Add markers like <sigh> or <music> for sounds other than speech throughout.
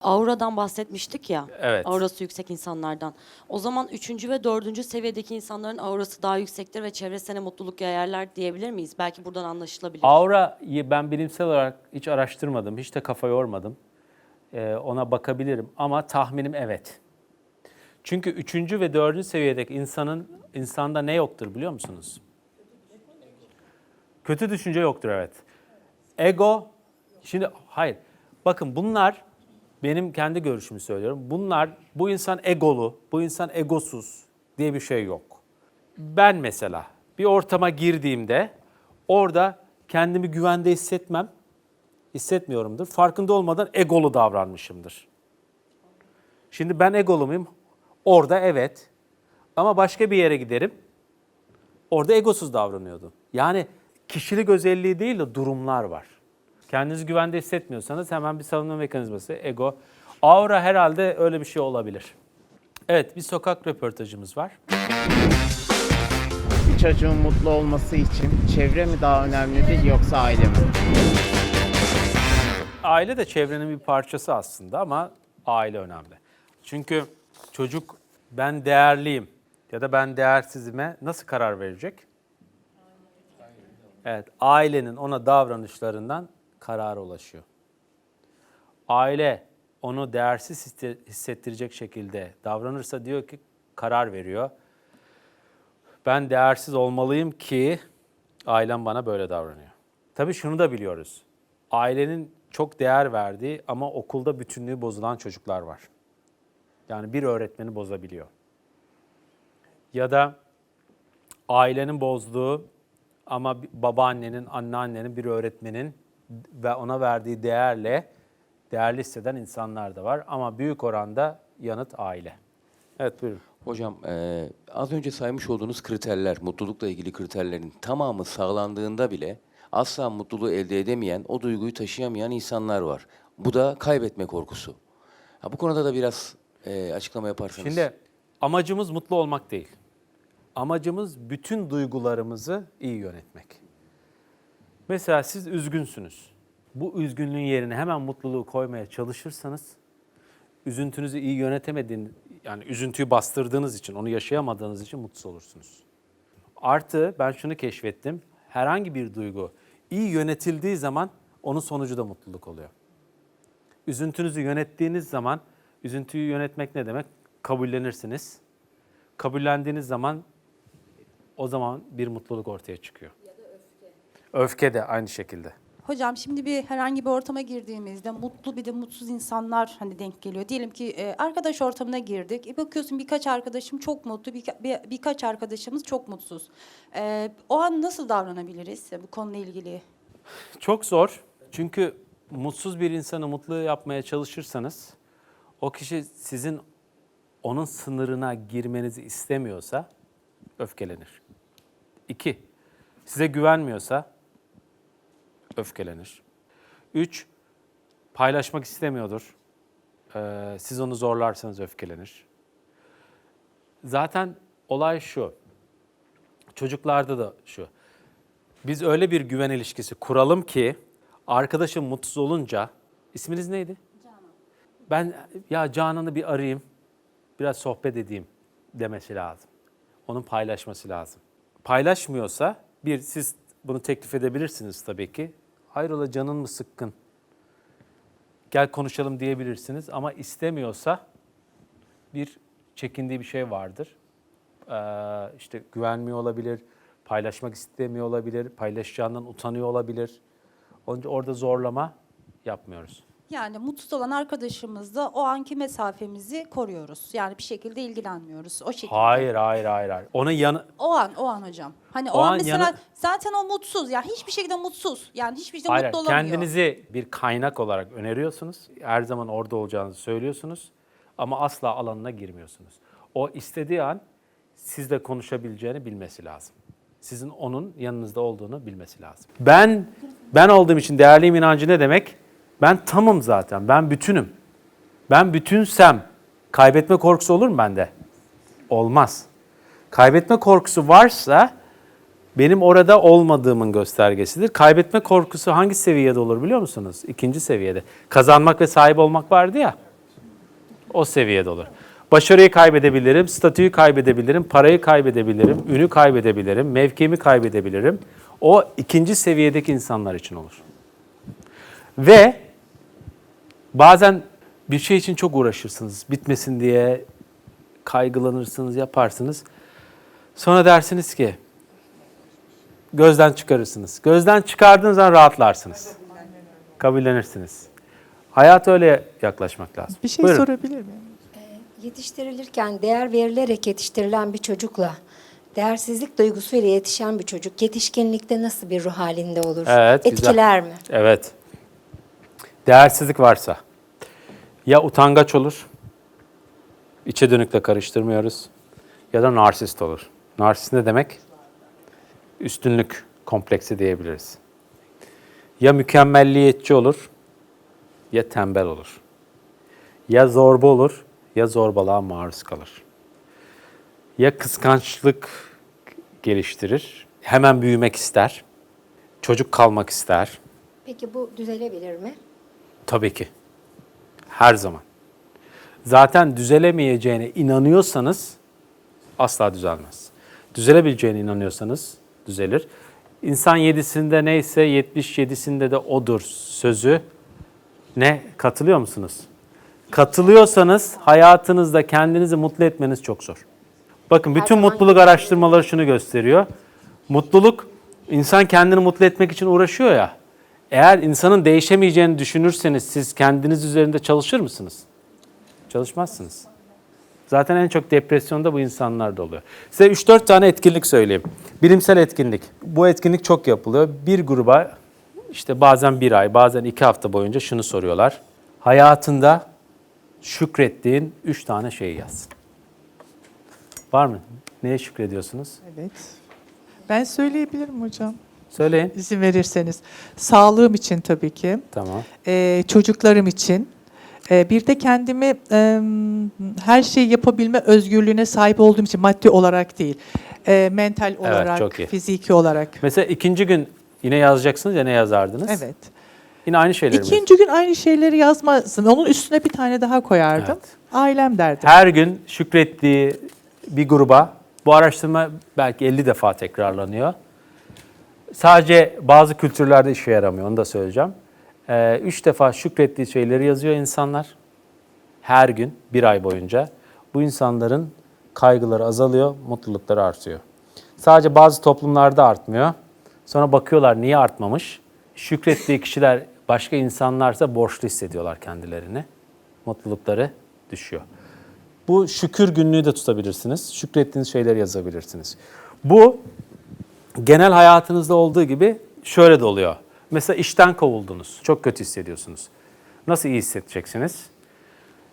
Auradan bahsetmiştik ya. Evet. Aurası yüksek insanlardan. O zaman üçüncü ve dördüncü seviyedeki insanların aurası daha yüksektir ve çevresine mutluluk yayarlar diyebilir miyiz? Belki buradan anlaşılabilir. Aura'yı ben bilimsel olarak hiç araştırmadım, hiç de kafa yormadım. Ee, ona bakabilirim ama tahminim evet. Çünkü üçüncü ve dördüncü seviyedeki insanın insanda ne yoktur biliyor musunuz? Kötü düşünce yoktur evet. Ego, şimdi hayır. Bakın bunlar benim kendi görüşümü söylüyorum. Bunlar bu insan egolu, bu insan egosuz diye bir şey yok. Ben mesela bir ortama girdiğimde orada kendimi güvende hissetmem, hissetmiyorumdur. Farkında olmadan egolu davranmışımdır. Şimdi ben egolu muyum? Orada evet. Ama başka bir yere giderim. Orada egosuz davranıyordum. Yani kişilik özelliği değil de durumlar var. Kendinizi güvende hissetmiyorsanız hemen bir savunma mekanizması, ego. Aura herhalde öyle bir şey olabilir. Evet, bir sokak röportajımız var. Bir çocuğun mutlu olması için çevre mi daha önemlidir yoksa aile mi? Aile de çevrenin bir parçası aslında ama aile önemli. Çünkü çocuk ben değerliyim ya da ben değersizime nasıl karar verecek? Evet, ailenin ona davranışlarından karara ulaşıyor. Aile onu değersiz hisse- hissettirecek şekilde davranırsa diyor ki karar veriyor. Ben değersiz olmalıyım ki ailem bana böyle davranıyor. Tabii şunu da biliyoruz. Ailenin çok değer verdiği ama okulda bütünlüğü bozulan çocuklar var. Yani bir öğretmeni bozabiliyor. Ya da ailenin bozduğu ama babaannenin, anneannenin, bir öğretmenin ve ona verdiği değerle değerli hisseden insanlar da var. Ama büyük oranda yanıt aile. Evet buyurun. Hocam eee, az önce saymış olduğunuz kriterler, mutlulukla ilgili kriterlerin tamamı sağlandığında bile asla mutluluğu elde edemeyen, o duyguyu taşıyamayan insanlar var. Bu da kaybetme korkusu. Ha, bu konuda da biraz eee, açıklama yaparsanız. Şimdi amacımız mutlu olmak değil. Amacımız bütün duygularımızı iyi yönetmek. Mesela siz üzgünsünüz. Bu üzgünlüğün yerine hemen mutluluğu koymaya çalışırsanız üzüntünüzü iyi yönetemediğiniz, yani üzüntüyü bastırdığınız için, onu yaşayamadığınız için mutsuz olursunuz. Artı ben şunu keşfettim. Herhangi bir duygu iyi yönetildiği zaman onun sonucu da mutluluk oluyor. Üzüntünüzü yönettiğiniz zaman, üzüntüyü yönetmek ne demek? Kabullenirsiniz. Kabullendiğiniz zaman o zaman bir mutluluk ortaya çıkıyor. Öfke. De aynı şekilde. Hocam şimdi bir herhangi bir ortama girdiğimizde mutlu bir de mutsuz insanlar hani denk geliyor. Diyelim ki e, arkadaş ortamına girdik. E, bakıyorsun birkaç arkadaşım çok mutlu, birka- bir, birkaç arkadaşımız çok mutsuz. E, o an nasıl davranabiliriz bu konuyla ilgili? Çok zor. Çünkü mutsuz bir insanı mutlu yapmaya çalışırsanız o kişi sizin onun sınırına girmenizi istemiyorsa öfkelenir. İki, size güvenmiyorsa öfkelenir. Üç, paylaşmak istemiyordur. Ee, siz onu zorlarsanız öfkelenir. Zaten olay şu. Çocuklarda da şu. Biz öyle bir güven ilişkisi kuralım ki arkadaşım mutsuz olunca isminiz neydi? Canan. Ben ya Canan'ı bir arayayım, biraz sohbet edeyim demesi lazım. Onun paylaşması lazım. Paylaşmıyorsa bir siz bunu teklif edebilirsiniz tabii ki. Hayrola canın mı sıkkın? Gel konuşalım diyebilirsiniz ama istemiyorsa bir çekindiği bir şey vardır. Ee, işte güvenmiyor olabilir, paylaşmak istemiyor olabilir, paylaşacağından utanıyor olabilir. Onun orada zorlama yapmıyoruz. Yani mutsuz olan arkadaşımızla o anki mesafemizi koruyoruz. Yani bir şekilde ilgilenmiyoruz. O şekilde. Hayır, hayır, hayır, hayır. Onun yanı O an, o an hocam. Hani o, O an, an mesela yanı- zaten o mutsuz. Yani hiçbir şekilde mutsuz. Yani hiçbir şekilde hayır, mutlu hayır. olamıyor. kendinizi bir kaynak olarak öneriyorsunuz. Her zaman orada olacağınızı söylüyorsunuz ama asla alanına girmiyorsunuz. O istediği an sizle konuşabileceğini bilmesi lazım. Sizin onun yanınızda olduğunu bilmesi lazım. Ben ben olduğum için değerliyim inancı ne demek? Ben tamım zaten. Ben bütünüm. Ben bütünsem kaybetme korkusu olur mu bende? Olmaz. Kaybetme korkusu varsa benim orada olmadığımın göstergesidir. Kaybetme korkusu hangi seviyede olur biliyor musunuz? İkinci seviyede. Kazanmak ve sahip olmak vardı ya. O seviyede olur. Başarıyı kaybedebilirim, statüyü kaybedebilirim, parayı kaybedebilirim, ünü kaybedebilirim, mevkimi kaybedebilirim. O ikinci seviyedeki insanlar için olur. Ve bazen bir şey için çok uğraşırsınız. Bitmesin diye kaygılanırsınız, yaparsınız. Sonra dersiniz ki gözden çıkarırsınız. Gözden çıkardığınız zaman rahatlarsınız. Kabullenirsiniz. Hayat öyle yaklaşmak lazım. Bir şey Buyurun. sorabilir miyim? Yetiştirilirken değer verilerek yetiştirilen bir çocukla değersizlik duygusuyla yetişen bir çocuk yetişkinlikte nasıl bir ruh halinde olur? Evet, güzel. Etkiler mi? Evet. Değersizlik varsa ya utangaç olur, içe dönükle karıştırmıyoruz ya da narsist olur. Narsist ne demek? Üstünlük kompleksi diyebiliriz. Ya mükemmelliyetçi olur ya tembel olur. Ya zorba olur ya zorbalığa maruz kalır. Ya kıskançlık geliştirir, hemen büyümek ister, çocuk kalmak ister, Peki bu düzelebilir mi? Tabii ki. Her zaman. Zaten düzelemeyeceğine inanıyorsanız asla düzelmez. Düzelebileceğine inanıyorsanız düzelir. İnsan yedisinde neyse 77'sinde de odur sözü. Ne? Katılıyor musunuz? Katılıyorsanız hayatınızda kendinizi mutlu etmeniz çok zor. Bakın bütün mutluluk araştırmaları şunu gösteriyor. Mutluluk insan kendini mutlu etmek için uğraşıyor ya. Eğer insanın değişemeyeceğini düşünürseniz siz kendiniz üzerinde çalışır mısınız? Çalışmazsınız. Zaten en çok depresyonda bu insanlarda oluyor. Size 3-4 tane etkinlik söyleyeyim. Bilimsel etkinlik. Bu etkinlik çok yapılıyor. Bir gruba işte bazen bir ay, bazen iki hafta boyunca şunu soruyorlar. Hayatında şükrettiğin 3 tane şeyi yaz. Var mı? Neye şükrediyorsunuz? Evet. Ben söyleyebilirim hocam. Söyleyin. İzin verirseniz. Sağlığım için tabii ki. Tamam. Ee, çocuklarım için. Ee, bir de kendimi e, her şeyi yapabilme özgürlüğüne sahip olduğum için maddi olarak değil. Ee, mental olarak, çok iyi. fiziki olarak. Mesela ikinci gün yine yazacaksınız ya ne yazardınız? Evet. Yine aynı şeyleri mi? İkinci gün aynı şeyleri yazmazsın. Onun üstüne bir tane daha koyardım. Evet. Ailem derdim. Her gün şükrettiği bir gruba, bu araştırma belki 50 defa tekrarlanıyor. Sadece bazı kültürlerde işe yaramıyor, onu da söyleyeceğim. Ee, üç defa şükrettiği şeyleri yazıyor insanlar. Her gün, bir ay boyunca. Bu insanların kaygıları azalıyor, mutlulukları artıyor. Sadece bazı toplumlarda artmıyor. Sonra bakıyorlar niye artmamış. Şükrettiği kişiler başka insanlarsa borçlu hissediyorlar kendilerini. Mutlulukları düşüyor. Bu şükür günlüğü de tutabilirsiniz. Şükrettiğiniz şeyleri yazabilirsiniz. Bu genel hayatınızda olduğu gibi şöyle de oluyor. Mesela işten kovuldunuz. Çok kötü hissediyorsunuz. Nasıl iyi hissedeceksiniz?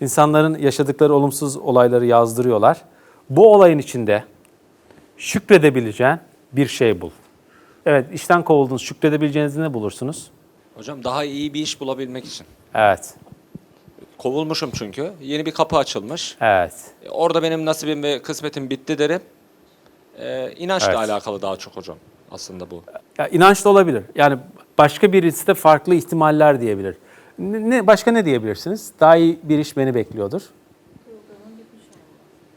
İnsanların yaşadıkları olumsuz olayları yazdırıyorlar. Bu olayın içinde şükredebileceğin bir şey bul. Evet, işten kovuldunuz. Şükredebileceğinizi ne bulursunuz? Hocam daha iyi bir iş bulabilmek için. Evet, Kovulmuşum çünkü. Yeni bir kapı açılmış. evet. E, Orada benim nasibim ve kısmetim bitti derim. Ee, inançla Evet. alakalı daha çok hocam aslında bu. Ya inanç da olabilir. Yani başka birisi de farklı ihtimaller diyebilir. Ne, ne- başka ne diyebilirsiniz? Daha iyi bir iş beni bekliyordur.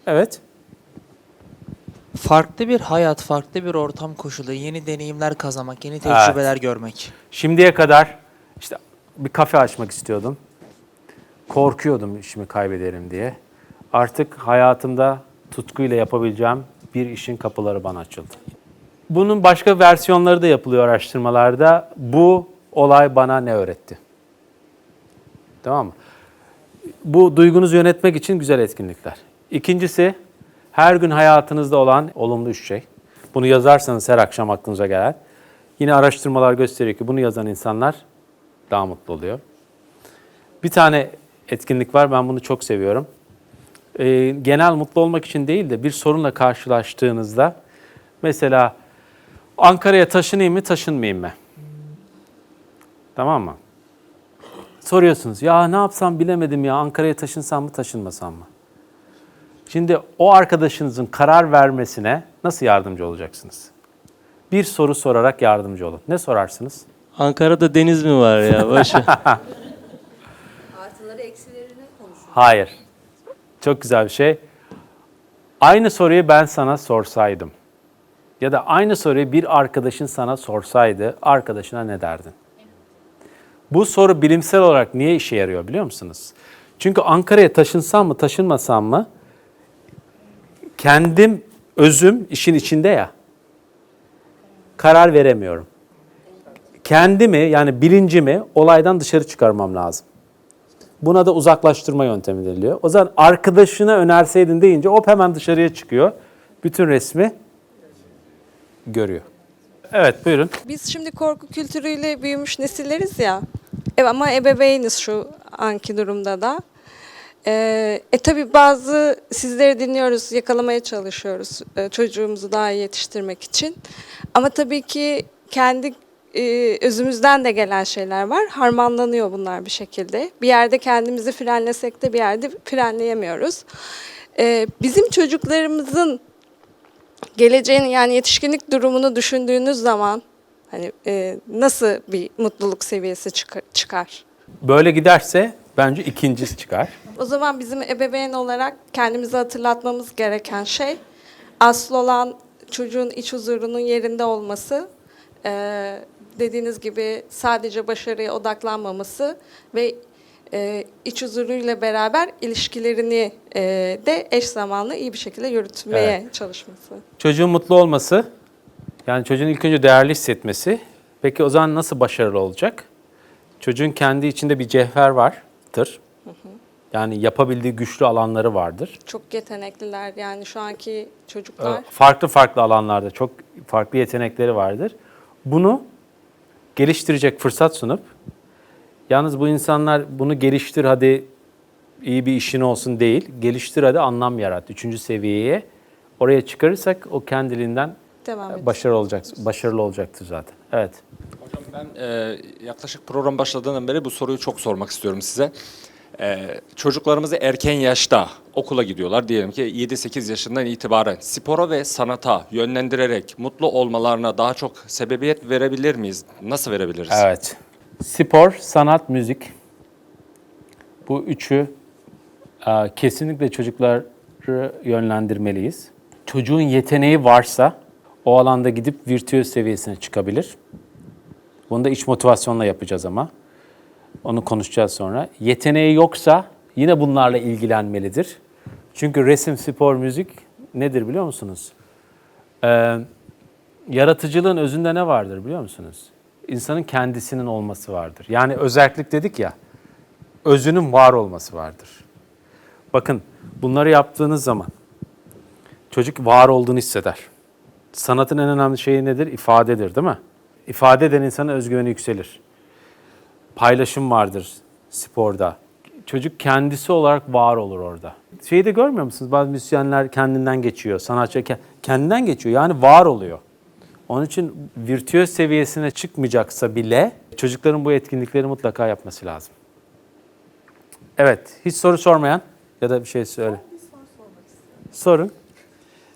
Evet. Farklı bir hayat, farklı bir ortam koşulu, yeni deneyimler kazanmak, yeni tecrübeler görmek. Şimdiye kadar işte bir kafe açmak istiyordum. Korkuyordum işimi kaybederim diye. Artık hayatımda tutkuyla yapabileceğim bir işin kapıları bana açıldı. Bunun başka versiyonları da yapılıyor araştırmalarda. Bu olay bana ne öğretti? Tamam mı? Bu duygunuzu yönetmek için güzel etkinlikler. İkincisi, her gün hayatınızda olan olumlu üç şey. Bunu yazarsanız her akşam aklınıza gelen. Yine araştırmalar gösteriyor ki bunu yazan insanlar daha mutlu oluyor. Bir tane etkinlik var, ben bunu çok seviyorum. Ee, genel mutlu olmak için değil de bir sorunla karşılaştığınızda, mesela Ankara'ya taşınayım mı, taşınmayayım mı? Tamam mı? Soruyorsunuz, ya ne yapsam bilemedim ya, Ankara'ya taşınsam mı, taşınmasam mı? Şimdi o arkadaşınızın karar vermesine nasıl yardımcı olacaksınız? Bir soru sorarak yardımcı olun. Ne sorarsınız? Ankara'da deniz mi var ya? Boş ver. <laughs> Hayır. Çok güzel bir şey. Aynı soruyu ben sana sorsaydım ya da aynı soruyu bir arkadaşın sana sorsaydı arkadaşına ne derdin? Bu soru bilimsel olarak niye işe yarıyor biliyor musunuz? Çünkü Ankara'ya taşınsam mı taşınmasam mı kendim özüm işin içinde ya. Karar veremiyorum. Kendimi yani bilincimi olaydan dışarı çıkarmam lazım. Buna da uzaklaştırma yöntemi deniliyor. O zaman arkadaşına önerseydin deyince hop hemen dışarıya çıkıyor. Bütün resmi görüyor. Evet buyurun. Biz şimdi korku kültürüyle büyümüş nesilleriz ya. E, ama ebeveyniz şu anki durumda da. Ee, e tabi bazı sizleri dinliyoruz, yakalamaya çalışıyoruz e, çocuğumuzu daha iyi yetiştirmek için. Ama tabii ki kendi e, özümüzden de gelen şeyler var. Harmanlanıyor bunlar bir şekilde. Bir yerde kendimizi frenlesek de bir yerde frenleyemiyoruz. Ee, bizim çocuklarımızın geleceğini yani yetişkinlik durumunu düşündüğünüz zaman hani e, nasıl bir mutluluk seviyesi çıkar, çıkar? Böyle giderse bence ikincisi çıkar. O zaman bizim ebeveyn olarak kendimize hatırlatmamız gereken şey asıl olan çocuğun iç huzurunun yerinde olması, e, dediğiniz gibi sadece başarıya odaklanmaması ve e, iç huzuruyla beraber ilişkilerini e, de eş zamanlı iyi bir şekilde yürütmeye çalışması. Çocuğun mutlu olması, yani çocuğun ilk önce değerli hissetmesi. Peki o zaman nasıl başarılı olacak? Çocuğun kendi içinde bir cevher vardır. Yani yapabildiği güçlü alanları vardır. Çok yetenekliler yani şu anki çocuklar. Farklı farklı alanlarda çok farklı yetenekleri vardır. Bunu geliştirecek fırsat sunup, yalnız bu insanlar bunu geliştir hadi iyi bir işin olsun değil, geliştir hadi anlam yarat. Üçüncü seviyeye oraya çıkarırsak o kendiliğinden Devam başarılı olacak, başarılı olacaktır zaten. Evet. Hocam ben e, yaklaşık program başladığından beri bu soruyu çok sormak istiyorum size. E, çocuklarımızı erken yaşta okula gidiyorlar. Diyelim ki 7-8 yaşından itibaren spora ve sanata yönlendirerek mutlu olmalarına daha çok sebebiyet verebilir miyiz? Nasıl verebiliriz? Evet. Spor, sanat, müzik. Bu üçü e, kesinlikle çocukları yönlendirmeliyiz. Çocuğun yeteneği varsa o alanda gidip virtüöz seviyesine çıkabilir. Bunu da iç motivasyonla yapacağız ama. Onu konuşacağız sonra. Yeteneği yoksa yine bunlarla ilgilenmelidir. Çünkü resim, spor, müzik nedir biliyor musunuz? Ee, yaratıcılığın özünde ne vardır biliyor musunuz? İnsanın kendisinin olması vardır. Yani özellik dedik ya, özünün var olması vardır. Bakın bunları yaptığınız zaman çocuk var olduğunu hisseder. Sanatın en önemli şeyi nedir? İfadedir değil mi? İfade eden insanın özgüveni yükselir. Paylaşım vardır sporda. Çocuk kendisi olarak var olur orada. Şeyi de görmüyor musunuz? Bazı müzisyenler kendinden geçiyor. Sanatçı ke- kendinden geçiyor. Yani var oluyor. Onun için virtüöz seviyesine çıkmayacaksa bile çocukların bu etkinlikleri mutlaka yapması lazım. Evet, hiç soru sormayan ya da bir şey söyle. Sorun.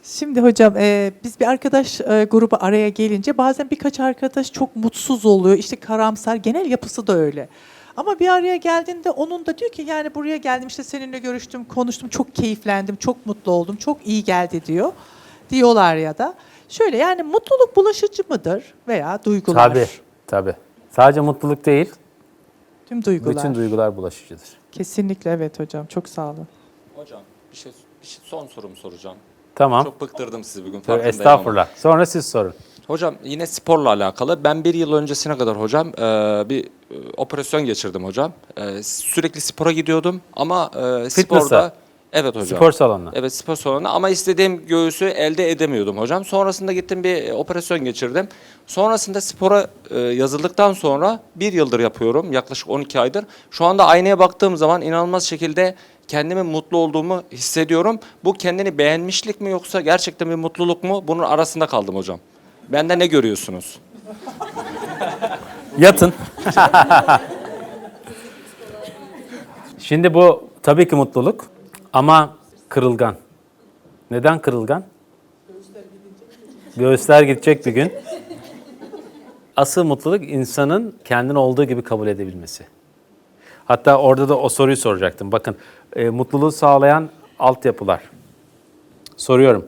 Şimdi hocam e, biz bir arkadaş e, grubu araya gelince bazen birkaç arkadaş çok mutsuz oluyor. İşte karamsar genel yapısı da öyle. Ama bir araya geldiğinde onun da diyor ki yani buraya geldim işte seninle görüştüm, konuştum, çok keyiflendim, çok mutlu oldum, çok iyi geldi diyor. Diyorlar ya da. Şöyle yani mutluluk bulaşıcı mıdır veya duygular? Tabii, tabii. Sadece mutluluk değil, Tüm duygular. bütün duygular bulaşıcıdır. Kesinlikle evet hocam. Çok sağ olun. Hocam bir şey, bir şey son sorumu soracağım. Tamam. Çok bıktırdım sizi bugün farkındayım ama. Estağfurullah. Sonra siz sorun. Hocam yine sporla alakalı. Ben bir yıl öncesine kadar hocam e, bir e, operasyon geçirdim hocam. E, sürekli spora gidiyordum ama e, sporda... Evet hocam. Spor salonuna. Evet spor salonuna ama istediğim göğüsü elde edemiyordum hocam. Sonrasında gittim bir e, operasyon geçirdim. Sonrasında spora e, yazıldıktan sonra bir yıldır yapıyorum. Yaklaşık 12 aydır. Şu anda aynaya baktığım zaman inanılmaz şekilde kendimi mutlu olduğumu hissediyorum. Bu kendini beğenmişlik mi yoksa gerçekten bir mutluluk mu? Bunun arasında kaldım hocam. Bende ne görüyorsunuz? Yatın. Şimdi bu tabii ki mutluluk ama kırılgan. Neden kırılgan? Göğüsler gidecek bir gün. Asıl mutluluk insanın kendini olduğu gibi kabul edebilmesi. Hatta orada da o soruyu soracaktım. Bakın e, mutluluğu sağlayan altyapılar. Soruyorum.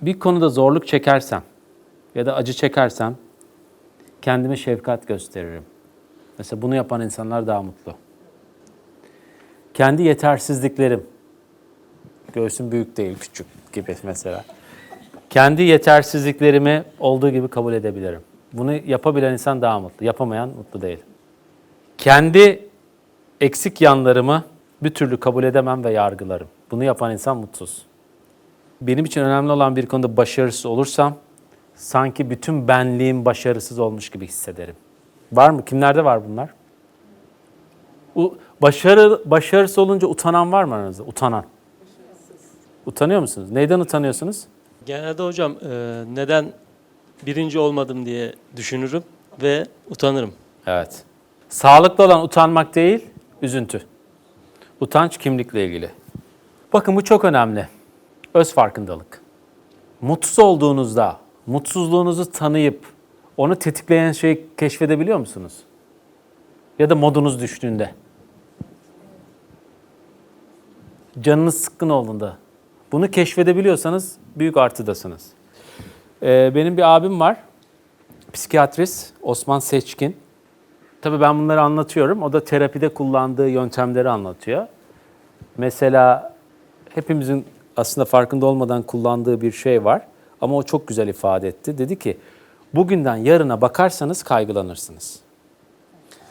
Bir konuda zorluk çekersem ya da acı çekersem kendime şefkat gösteririm. Mesela bunu yapan insanlar daha mutlu. Kendi yetersizliklerim, göğsüm büyük değil, küçük gibi mesela. Kendi yetersizliklerimi olduğu gibi kabul edebilirim. Bunu yapabilen insan daha mutlu, yapamayan mutlu değil. Kendi eksik yanlarımı bir türlü kabul edemem ve yargılarım. Bunu yapan insan mutsuz. Benim için önemli olan bir konuda başarısız olursam sanki bütün benliğim başarısız olmuş gibi hissederim. Var mı? Kimlerde var bunlar? Başarı başarısız olunca utanan var mı aranızda? Utanan. Utanıyor musunuz? Neyden utanıyorsunuz? Genelde hocam e, neden birinci olmadım diye düşünürüm ve utanırım. Evet. Sağlıklı olan utanmak değil, üzüntü. Utanç kimlikle ilgili. Bakın bu çok önemli. Öz farkındalık. Mutsuz olduğunuzda, mutsuzluğunuzu tanıyıp onu tetikleyen şeyi keşfedebiliyor musunuz? Ya da modunuz düştüğünde. Canınız sıkkın olduğunda. Bunu keşfedebiliyorsanız büyük artıdasınız. Ee, benim bir abim var. Psikiyatrist Osman Seçkin. Tabii ben bunları anlatıyorum. O da terapide kullandığı yöntemleri anlatıyor. Mesela hepimizin aslında farkında olmadan kullandığı bir şey var. Ama o çok güzel ifade etti. Dedi ki, bugünden yarına bakarsanız kaygılanırsınız.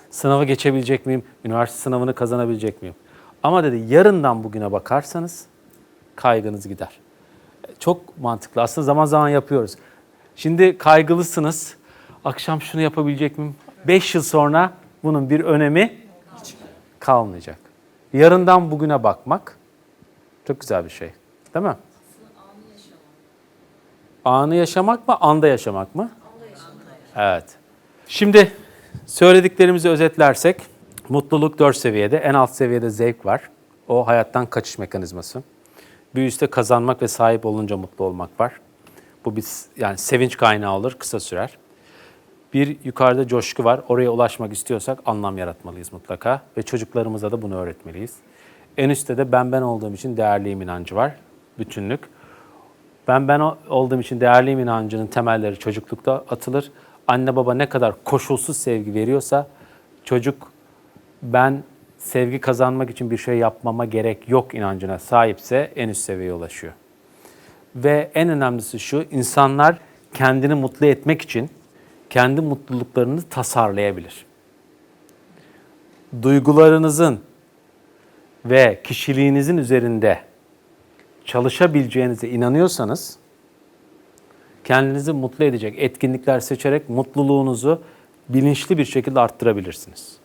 Sınavı geçebilecek miyim? Üniversite sınavını kazanabilecek miyim? Ama dedi yarından bugüne bakarsanız kaygınız gider. Çok mantıklı. Aslında zaman zaman yapıyoruz. Şimdi kaygılısınız. Akşam şunu yapabilecek miyim? 5 yıl sonra bunun bir önemi kalmayacak. Yarından bugüne bakmak çok güzel bir şey. Değil mi? Anı yaşamak mı, anda yaşamak mı? Evet. Şimdi söylediklerimizi özetlersek, mutluluk dört seviyede, en alt seviyede zevk var. O hayattan kaçış mekanizması. Bir üstte kazanmak ve sahip olunca mutlu olmak var. Bu bir yani sevinç kaynağı olur, kısa sürer. Bir yukarıda coşku var. Oraya ulaşmak istiyorsak anlam yaratmalıyız mutlaka ve çocuklarımıza da bunu öğretmeliyiz. En üstte de ben ben olduğum için değerliyim inancı var. Bütünlük. Ben ben olduğum için değerliyim inancının temelleri çocuklukta atılır. Anne baba ne kadar koşulsuz sevgi veriyorsa çocuk ben sevgi kazanmak için bir şey yapmama gerek yok inancına sahipse en üst seviyeye ulaşıyor. Ve en önemlisi şu, insanlar kendini mutlu etmek için kendi mutluluklarını tasarlayabilir. Duygularınızın ve kişiliğinizin üzerinde çalışabileceğinize inanıyorsanız kendinizi mutlu edecek etkinlikler seçerek mutluluğunuzu bilinçli bir şekilde arttırabilirsiniz.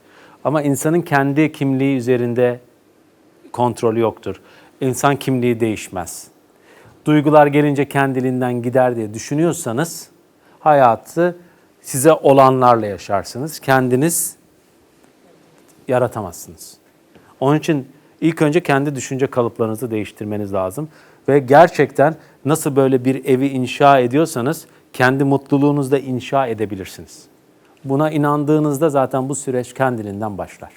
Ama insanın kendi kimliği üzerinde kontrolü yoktur. İnsan kimliği değişmez. Duygular gelince kendiliğinden gider diye düşünüyorsanız hayatı size olanlarla yaşarsınız. Kendiniz yaratamazsınız. Onun için ilk önce kendi düşünce kalıplarınızı değiştirmeniz lazım. Ve gerçekten nasıl böyle bir evi inşa ediyorsanız kendi mutluluğunuzda inşa edebilirsiniz. Buna inandığınızda zaten bu süreç kendiliğinden başlar.